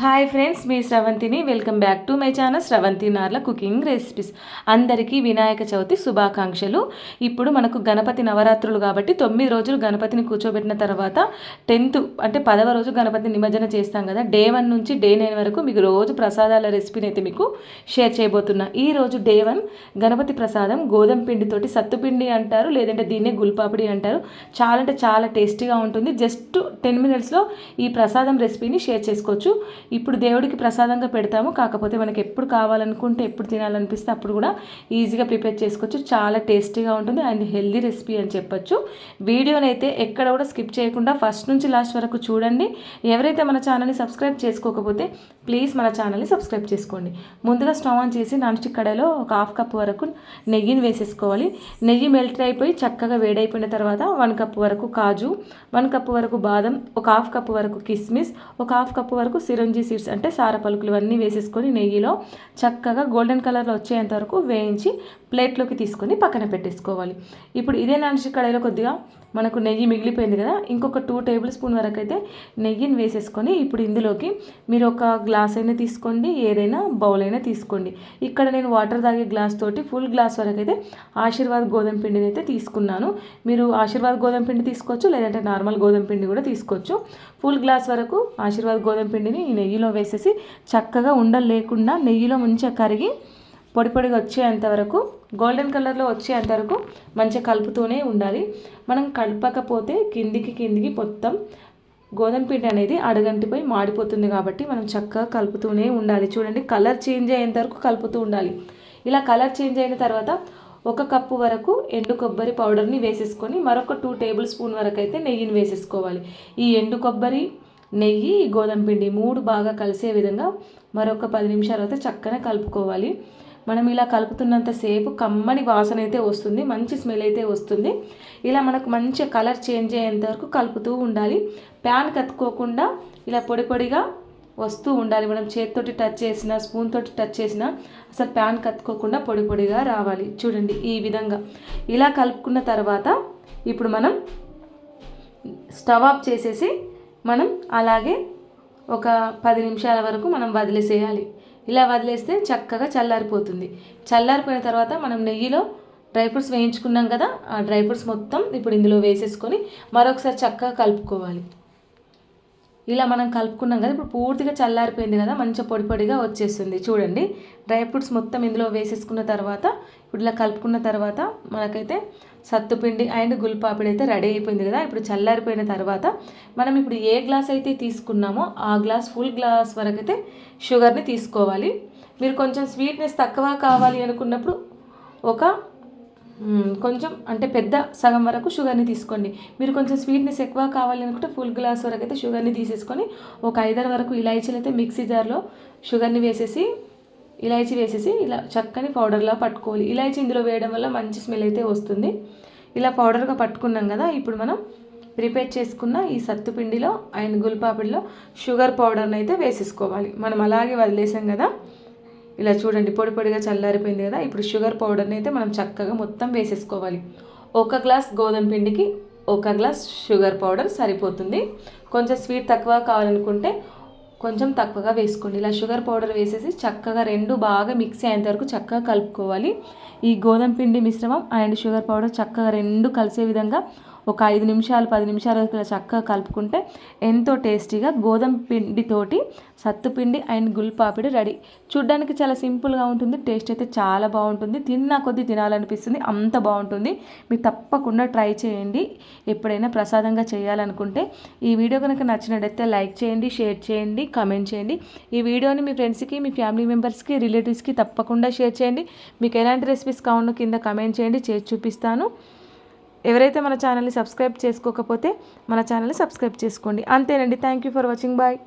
Hi friends మీ శ్రవంతిని welcome back to my channel Sravanthi Narla cooking recipes అందరికీ వినాయక చవితి శుభాకాంక్షలు. ఇప్పుడు మనకు గణపతి నవరాత్రులు కాబట్టి తొమ్మిది రోజులు గణపతిని కూర్చోబెట్టిన తర్వాత టెన్త్ అంటే పదవ రోజు గణపతి నిమజ్జన చేస్తాం కదా. డే వన్ నుంచి డే నైన్ వరకు మీకు రోజు ప్రసాదాల రెసిపీని అయితే మీకు షేర్ చేయబోతున్నా. ఈ రోజు డే వన్ గణపతి ప్రసాదం గోధుమ పిండితోటి సత్తుపిండి అంటారు లేదంటే దీన్నే గుల్పాపిడి అంటారు. చాలా అంటే చాలా టేస్టీగా ఉంటుంది. జస్ట్ టెన్ మినిట్స్లో ఈ ప్రసాదం రెసిపీని షేర్ చేసుకోవచ్చు. ఇప్పుడు దేవుడికి ప్రసాదంగా పెడతాము. కాకపోతే మనకి ఎప్పుడు కావాలనుకుంటే ఎప్పుడు తినాలనిపిస్తే అప్పుడు కూడా ఈజీగా ప్రిపేర్ చేసుకోవచ్చు. చాలా టేస్టీగా ఉంటుంది అండ్ హెల్దీ రెసిపీ అని చెప్పొచ్చు. వీడియోని అయితే ఎక్కడ కూడా స్కిప్ చేయకుండా ఫస్ట్ నుంచి లాస్ట్ వరకు చూడండి. ఎవరైతే మన ఛానల్ని సబ్స్క్రైబ్ చేసుకోకపోతే ప్లీజ్ మన ఛానల్ని సబ్స్క్రైబ్ చేసుకోండి. ముందుగా స్టవ్ ఆన్ చేసి నాన్ స్టిక్ కడాయిలో ఒక హాఫ్ కప్ వరకు నెయ్యిని వేసేసుకోవాలి. నెయ్యి మెల్ట్ అయిపోయి చక్కగా వేడైపోయిన తర్వాత వన్ కప్ వరకు కాజు వన్ కప్ వరకు బాదం ఒక హాఫ్ కప్ వరకు కిస్మిస్ ఒక హాఫ్ కప్ వరకు సిరం చిరంజీ సీడ్స్ అంటే సార పలుకులు ఇవన్నీ వేసేసుకొని నెయ్యిలో చక్కగా గోల్డెన్ కలర్లో వచ్చేంత వరకు వేయించి ప్లేట్లోకి తీసుకొని పక్కన పెట్టేసుకోవాలి. ఇప్పుడు ఇదే నాన్స్టిక్ కడాయిలో కొద్దిగా మనకు నెయ్యి మిగిలిపోయింది కదా ఇంకొక టూ టేబుల్ స్పూన్ వరకు అయితే నెయ్యిని వేసేసుకొని ఇప్పుడు ఇందులోకి మీరు ఒక గ్లాస్ అయినా తీసుకోండి ఏదైనా బౌల్ అయినా తీసుకోండి. ఇక్కడ నేను వాటర్ తాగే గ్లాస్ తోటి ఫుల్ గ్లాస్ వరకు అయితే ఆశీర్వాద్ గోధుమ పిండిని అయితే తీసుకున్నాను. మీరు ఆశీర్వాద్ గోధుమ పిండి తీసుకోవచ్చు లేదంటే నార్మల్ గోధుమ పిండి కూడా తీసుకోవచ్చు. ఫుల్ గ్లాస్ వరకు ఆశీర్వాద్ గోధుమ పిండిని నెయ్యిలో వేసేసి చక్కగా ఉండలు లేకుండా నెయ్యిలో మంచిగా కరిగి పొడి పొడిగా వచ్చేంత వరకు గోల్డెన్ కలర్లో వచ్చేంత వరకు మంచిగా కలుపుతూనే ఉండాలి. మనం కలపకపోతే కిందికి కిందికి మొత్తం గోధుమ పిండి అనేది అడగంటిపోయి మాడిపోతుంది కాబట్టి మనం చక్కగా కలుపుతూనే ఉండాలి. చూడండి కలర్ చేంజ్ అయ్యేంత వరకు కలుపుతూ ఉండాలి. ఇలా కలర్ చేంజ్ అయిన తర్వాత ఒక కప్పు వరకు ఎండు కొబ్బరి పౌడర్ని వేసేసుకొని మరొక టూ టేబుల్ స్పూన్ వరకు అయితే నెయ్యిని వేసేసుకోవాలి. ఈ ఎండు కొబ్బరి నెయ్యి గోధుమ పిండి మూడు బాగా కలిసే విధంగా మరొక పది నిమిషాలు అయితే చక్కగా కలుపుకోవాలి. మనం ఇలా కలుపుతున్నంతసేపు కమ్మని వాసన అయితే వస్తుంది మంచి స్మెల్ అయితే వస్తుంది. ఇలా మనకు మంచి కలర్ చేంజ్ అయ్యేంత వరకు కలుపుతూ ఉండాలి. ప్యాన్ కత్తుకోకుండా ఇలా పొడి పొడిగా వస్తూ ఉండాలి. మనం చేతితోటి టచ్ చేసినా స్పూన్ తోటి టచ్ చేసినా అసలు ప్యాన్ కత్తుకోకుండా పొడి పొడిగా రావాలి. చూడండి ఈ విధంగా. ఇలా కలుపుకున్న తర్వాత ఇప్పుడు మనం స్టవ్ ఆఫ్ చేసేసి మనం అలాగే ఒక పది నిమిషాల వరకు మనం వదిలేసేయాలి. ఇలా వదిలేస్తే చక్కగా చల్లారిపోతుంది. చల్లారిపోయిన తర్వాత మనం నెయ్యిలో డ్రై ఫ్రూట్స్ వేయించుకున్నాం కదా ఆ డ్రై ఫ్రూట్స్ మొత్తం ఇప్పుడు ఇందులో వేసేసుకొని మరొకసారి చక్కగా కలుపుకోవాలి. ఇలా మనం కలుపుకున్నాం కదా ఇప్పుడు పూర్తిగా చల్లారిపోయింది కదా మంచిగా పొడి పొడిగా వచ్చేస్తుంది. చూడండి డ్రై ఫ్రూట్స్ మొత్తం ఇందులో వేసేసుకున్న తర్వాత ఇప్పుడు ఇలా కలుపుకున్న తర్వాత మనకైతే సత్తుపిండి అండ్ గుల్పాపిడి అయితే రెడీ అయిపోయింది కదా ఇప్పుడు చల్లారిపోయిన తర్వాత మనం ఇప్పుడు ఏ గ్లాస్ అయితే తీసుకున్నామో ఆ గ్లాస్ ఫుల్ గ్లాస్ వరకు అయితే షుగర్ని తీసుకోవాలి. మీరు కొంచెం స్వీట్నెస్ తక్కువ కావాలి అనుకున్నప్పుడు ఒక కొంచెం అంటే పెద్ద సగం వరకు షుగర్ని తీసుకోండి. మీరు కొంచెం స్వీట్నెస్ ఎక్కువ కావాలి అనుకుంటే ఫుల్ గ్లాస్ వరకు అయితే షుగర్ని తీసేసుకొని ఒక ఐదారు వరకు ఇలాచీలు అయితే మిక్సీ జార్లో షుగర్ని వేసేసి ఇలాచీ వేసేసి ఇలా చక్కని పౌడర్లా పట్టుకోవాలి. ఇలాచీ ఇందులో వేయడం వల్ల మంచి స్మెల్ అయితే వస్తుంది. ఇలా పౌడర్గా పట్టుకున్నాం కదా ఇప్పుడు మనం ప్రిపేర్ చేసుకున్న ఈ సత్తుపిండిలో అండ్ గుల్పాపిడిలో షుగర్ పౌడర్ని అయితే వేసేసుకోవాలి. మనం అలాగే వదిలేసాం కదా. ఇలా చూడండి పొడి పొడిగా చల్లారిపోయింది కదా? ఇప్పుడు షుగర్ పౌడర్ని అయితే మనం చక్కగా మొత్తం వేసేసుకోవాలి. ఒక గ్లాస్ గోధుమ పిండికి ఒక గ్లాస్ షుగర్ పౌడర్ సరిపోతుంది. కొంచెం స్వీట్ తక్కువ కావాలనుకుంటే కొంచెం తక్కువగా వేసుకోండి. ఇలా షుగర్ పౌడర్ వేసేసి చక్కగా రెండు బాగా మిక్స్ అయ్యేంత వరకు చక్కగా కలుపుకోవాలి. ఈ గోధుమ పిండి మిశ్రమం అండ్ షుగర్ పౌడర్ చక్కగా రెండు కలిసే విధంగా ఒక ఐదు నిమిషాలు పది నిమిషాలు ఇలా చక్కగా కలుపుకుంటే ఎంతో టేస్టీగా గోధుమ పిండితోటి సత్తుపిండి అండ్ గుల్పాపిడి రెడీ. చూడ్డానికి చాలా సింపుల్గా ఉంటుంది టేస్ట్ అయితే చాలా బాగుంటుంది. తిన్నా కొద్దీ తినాలనిపిస్తుంది అంత బాగుంటుంది. మీరు తప్పకుండా ట్రై చేయండి. ఎప్పుడైనా ప్రసాదంగా చేయాలనుకుంటే ఈ వీడియో కనుక నచ్చినట్టయితే లైక్ చేయండి షేర్ చేయండి కమెంట్ చేయండి. ఈ వీడియోని మీ ఫ్రెండ్స్కి మీ ఫ్యామిలీ మెంబర్స్కి రిలేటివ్స్కి తప్పకుండా షేర్ చేయండి. మీకు ఎలాంటి రెసిపీస్ కావాలో కింద కమెంట్ చేయండి చేసి చూపిస్తాను. ఎవరైతే మన ఛానల్ని సబ్స్క్రైబ్ చేసుకోకపోతే మన ఛానల్ని సబ్స్క్రైబ్ చేసుకోండి. అంతేనండి. Thank you for watching. Bye.